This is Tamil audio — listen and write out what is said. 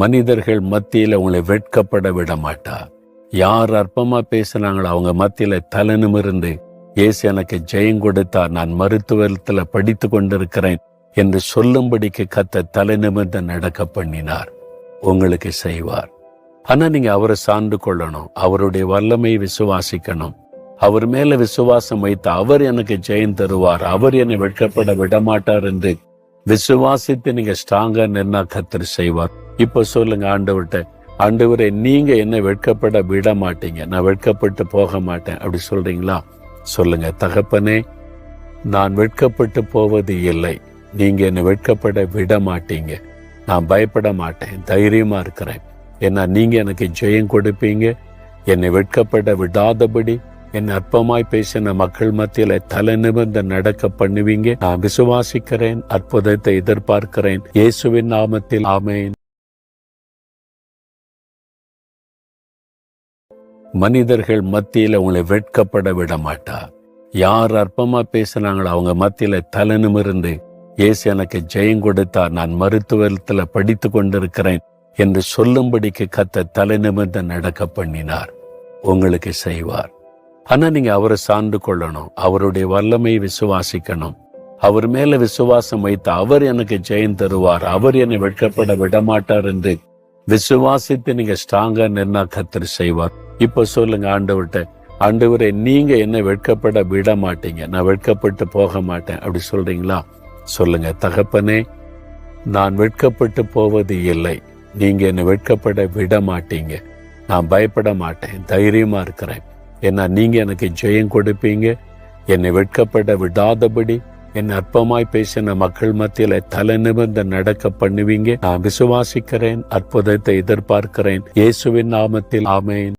மனிதர்கள் மத்தியில் உங்களை வெட்கப்பட விட மாட்டார் யார் அற்பமா பேசுனாங்களோ அவங்க மத்தியில தலை நிமிர்ந்து இயேசு எனக்கு ஜெயம் கொடுத்தார் நான் மருத்துவத்தில் படித்து கொண்டிருக்கிறேன் என்று சொல்லும்படிக்கு கத்த தலை நிமிர்ந்து நடக்க பண்ணினார். உங்களுக்கு செய்வார். ஆனா நீங்க அவரை சார்ந்து கொள்ளணும். அவருடைய வல்லமை விசுவாசிக்கணும். அவர் மேல விசுவாசம் வைத்து அவர் எனக்கு ஜெயம் தருவார். அவர் என்னை வெட்கப்பட விடமாட்டார் என்று விசுவாசித்து நீங்க ஸ்ட்ராங்கா நின்னா கத்தர் செய்வார். இப்ப சொல்லுங்க ஆண்டவர்கிட்ட. ஆண்டவரே நீங்க என்ன வெட்கப்பட விட மாட்டீங்க. நான் வெட்கப்பட்டு போக மாட்டேன். அப்படி சொல்றீங்களா? சொல்லுங்க தகப்பனே நான் வெட்கப்பட்டு போவது இல்லை. நீங்க என்னை வெட்கப்பட விட மாட்டீங்க. நான் பயப்பட மாட்டேன். தைரியமா இருக்கிறேன். ஏன்னா நீங்க எனக்கு ஜெயம் கொடுப்பீங்க. என்னை வெட்கப்பட விடாதபடி என் அற்பமாய் பேசின மக்கள் மத்தியில தலை நிமிர்ந்து நடக்க பண்ணுவீங்க. நான் விசுவாசிக்கிறேன் அற்புதத்தை எதிர்பார்க்கிறேன். இயேசுவின் நாமத்தில் ஆமேன். மனிதர்கள் மத்தியில் உங்களை வெட்கப்பட விட மாட்டார் யார் அற்பமா பேசுனாங்களோ அவங்க மத்தியில தலை நிமிர்ந்து இயேசு எனக்கு ஜெயம் கொடுத்தார் நான் மருத்துவத்தில் படித்து கொண்டிருக்கிறேன் என்று சொல்லும்படிக்கு கத்த தலை நிமிர்ந்து நடக்க பண்ணினார். உங்களுக்கு செய்வார். ஆனா நீங்க அவரை சார்ந்து கொள்ளணும். அவருடைய வல்லமையை விசுவாசிக்கணும். அவர் மேல விசுவாசம் வைத்து அவர் எனக்கு ஜெயம் தருவார். அவர் என்னை வெட்கப்பட விடமாட்டார் என்று விசுவாசித்து நீங்க ஸ்ட்ராங்கா நின்னா கத்தர் செய்வார். இப்போ சொல்லுங்க ஆண்டவர்கிட்ட ஆண்டவரே நீங்க என்ன வெட்கப்பட விட மாட்டீங்க நான் வெட்கப்பட்டு போக மாட்டேன். அப்படி சொல்றீங்களா? சொல்லுங்க தகப்பனே நான் வெட்கப்பட்டு போவது இல்லை. நீங்க என்னை வெட்கப்பட விட மாட்டீங்க நான் பயப்பட மாட்டேன். தைரியமா இருக்கிறேன். ஏன்னா நீங்க எனக்கு ஜெயம் கொடுப்பீங்க. என்னை வெட்கப்பட விடாதபடி என் அற்பமாய் பேசின மக்கள் மத்தியில தலை நிமிர்ந்து நடக்க பண்ணுவீங்க. நான் விசுவாசிக்கிறேன் அற்புதத்தை எதிர்பார்க்கிறேன். இயேசுவின் நாமத்தில் ஆமேன்.